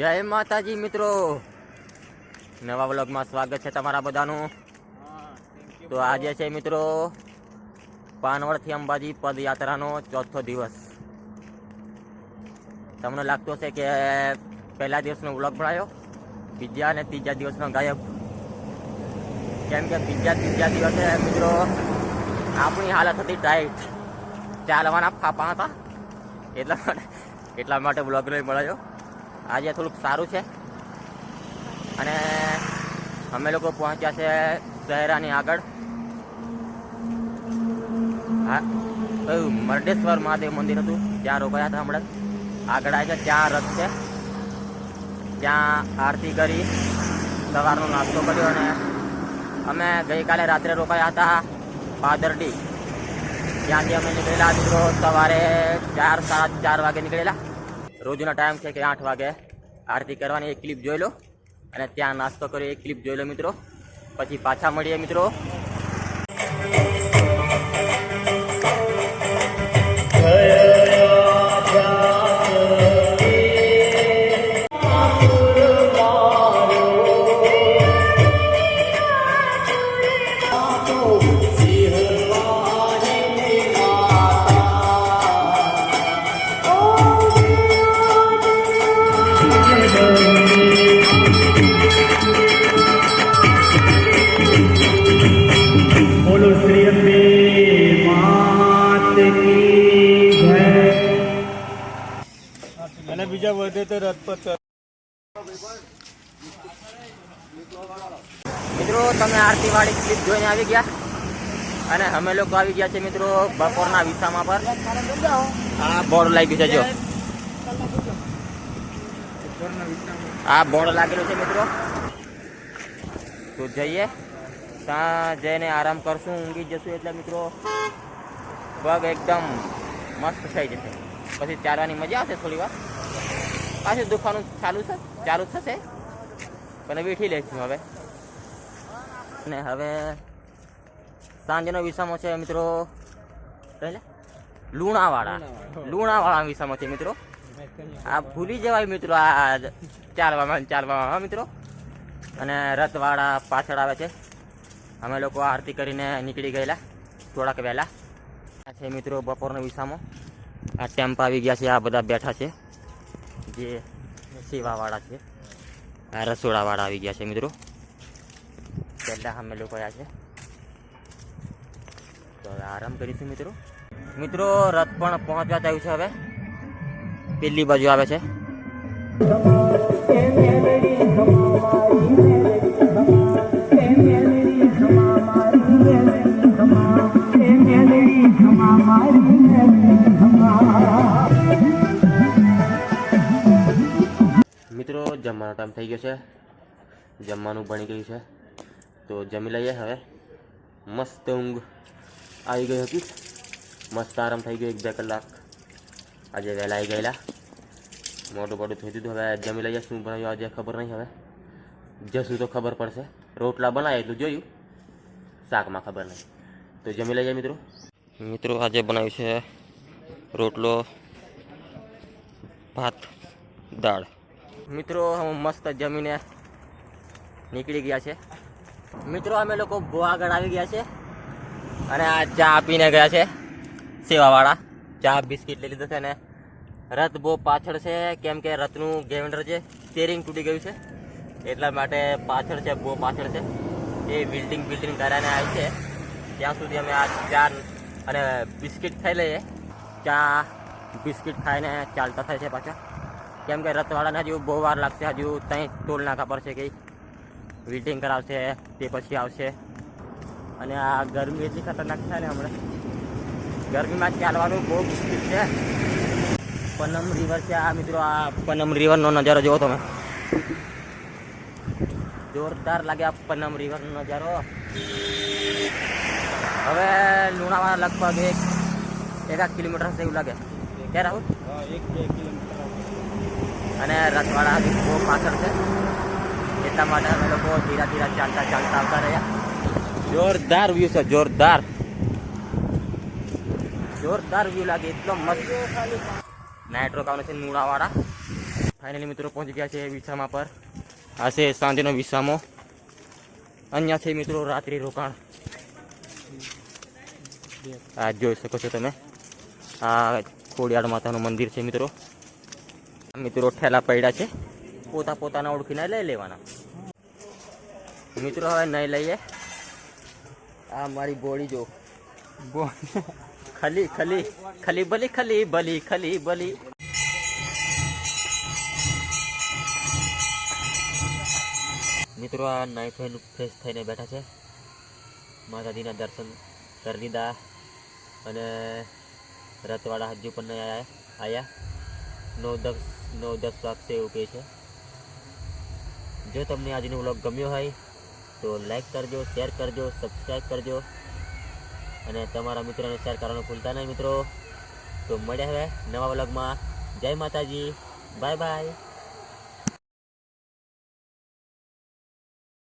જય માતાજી મિત્રો. નવા વ્લોગમાં સ્વાગત છે તમારા બધાનું. તો આજે છે મિત્રો પાનવડથી અંબાજી પદયાત્રાનો ચોથો દિવસ. તમને લાગતું હશે કે પહેલા દિવસનો વ્લોગ ભણાયો? બીજા અને ત્રીજા દિવસનો ગાયબ. કેમ કે બીજા ત્રીજા દિવસે મિત્રો આપણી હાલત હતી ટાઈટ ચાલવાના ફાપા હતા. એટલા માટે એટલા માટે વ્લોગ નહીં બનાવ્યો આજે થોડુંક સારું છે. અને અમે લોકો પહોંચ્યા છે શહેરાની આગળ. હા મરડેશ્વર મહાદેવ મંદિર હતું. ત્યાં રોકાયા હતા હમણાં. આગળ આવ્યા છે, ત્યાં રથ છે. ત્યાં આરતી કરી, સવારનો નાસ્તો કર્યો અને અમે ગઈકાલે રાત્રે રોકાયા હતા પાદરડી. ત્યાંથી અમે નીકળેલા મિત્રો, સવારે ચાર સાત ચાર વાગે નીકળેલા. રોજનો ટાઈમ છે કે આઠ વાગે આરતી કરવાની, એક ક્લિપ જોઈ લો. અને ત્યાં નાસ્તો કર્યો, એક ક્લિપ જોઈ લો મિત્રો. પછી પાછા મળીએ મિત્રો. અને બીજા વધે તો રથપથ મિત્રો, તમે આરતી વાળી ક્લિપ જોઈને આવી ગયા? અને અમે લોકો આવી ગયા છે મિત્રો બપોરના વિસામાં પર. આ બોર્ડ લાગ્યું છે, જો. આ બોર્ડ લાગેલું છે, મિત્રો. તો જઈએ. ત્યાં જઈને આરામ કરશું, ઊંઘી જશું એટલે મિત્રો પગ એકદમ મસ્ત થઈ જશે. પછી ચાલવાની મજા આવશે થોડી વાર. પાછું દુખવાનું ચાલુ છે ચાલુ થશે? પણ બેઠી લઈશું હવે. અને હવે સાંજનો વિસામો છે મિત્રો. પહેલા લુણાવાળા લુણાવાળા વિસામો છે મિત્રો. આ ભૂલી જવાય મિત્રો આ ચાલવામાં ચાલવામાં મિત્રો. અને રથવાળા પાછળ આવે છે. અમે લોકો આરતી કરીને નીકળી ગયેલા થોડાક વહેલા. આ છે મિત્રો બપોરનો વિસામો. આ ટેમ્પ આવી ગયા છે આ બધા બેઠા છે. જે સેવાવાળા છે. રસોડાવાળા આવી ગયા છે મિત્રો. પહેલાં અમે લોકો આવ્યા છે. તો હવે આરામ કરીશું મિત્રો. મિત્રો, રથ પણ પહોંચવા થયું છે હવે. પેલી બાજુ આવે છે. જમવાનો ટાઈમ થઈ ગયો છે. જમવાનું બની ગયું છે. તો જમી લઈએ હવે. મસ્ત ઊંઘ આવી ગઈ હતી. મસ્ત આરામ થઈ ગયો એક બે કલાક. આજે વહેલા આવી ગયેલા. મોટું મોટું થઈ દીધું હવે જમી લઈએ. શું બનાવ્યું આજે ખબર નહીં હવે. જશું તો ખબર પડશે. રોટલા બનાવ્યા એટલું જોયું. શાકમાં ખબર નહીં. તો જમી લઈએ મિત્રો. મિત્રો આજે બનાવ્યું છે રોટલો, ભાત, દાળ. મિત્રો મસ્ત જમીને નીકળી ગયા છે. મિત્રો, અમે લોકો બહુ આગળ આવી ગયા છે અને આ ચા પીને ગયા છે સેવાવાળા. ચા, બિસ્કિટ લઈ લીધું છે અને રથ બહુ પાછળ છે, કેમ કે રથનું ગેવન્ડર છે સ્ટેરિંગ તૂટી ગયું છે. એટલા માટે પાછળ છે, બહુ પાછળ છે. એ બિલ્ડિંગ બિલ્ડિંગ કરાને આવી છે. ત્યાં સુધી અમે આ ચા અને બિસ્કિટ ખાઈ લઈએ. ચા, બિસ્કિટ ખાઈને ચાલતા થાય છે પાછા. કેમ કે રથવાળાને હજુ બહુ વાર લાગશે, હજુ ત્યાં ટોલ નાકા છે કંઈ વિલ્ટિંગ કરાવશે, તે પછી આવશે. અને આ ગરમી એટલી ખતરનાક છે ને હમણાં. ગરમીમાં ચાલવાનું બહુ મુશ્કેલ છે. પનમ રિવર છે આ મિત્રો, આ પનમ રિવરનો નજારો જોવો તમે. જોરદાર લાગે આ પનમ રિવરનો નજારો. હવે લુણાવાડા લગભગ એક એકાદ કિલોમીટર જેવું લાગે. ક્યારે આવું એક કિલોમીટર. અને રથવાડા હજુ બહુ પાછળ છે. એટલા માટે અમે લોકો ધીરા ધીરા ચાલતા ચાલતા આવતા રહ્યા. જોરદાર વ્યૂ છે જોરદાર. જોરદાર વ્યૂ લાગે એટલો મસ્ત. નાઇટ્રો કાવનો છે નુણાવાળા ફાઇનલી મિત્રો પહોંચી ગયા છે વિસામા પર. આ છે સાંજનો વિસામો. છે મિત્રો રાત્રિ રોકાણ. આ જોઈ શકો છો તમે. આ ખોડિયાળ માતાનું મંદિર છે મિત્રો. મિત્રો ઠેલા પડ્યા છે. પોતા પોતાના ઓળખીને લઈ લેવાના. મિત્રો હવે નહીં લઈએ. આ મારી બોડી જો. ખલી ખલી ખલી બલી ખલી બલી ખલી બલી મિત્રો આ નાઈ થઈને ફ્રેશ થઈને બેઠા છે. માતાજીના દર્શન કરી લીધા. અને રથવાળા હજુ પણ નહીં આવ્યા નવ દસ નવ દસ વાગશે એવું કહે છે. જો તમને આજનો વ્લોગ ગમ્યો હોય, તો લાઈક કરજો શેર કરજો સબસ્ક્રાઈબ કરજો. અને તમારા મિત્રોને શેર કરવાનું ભૂલતા નહીં મિત્રો. તો મળ્યા હવે નવા વ્લોગમાં. જય માતાજી. Bye bye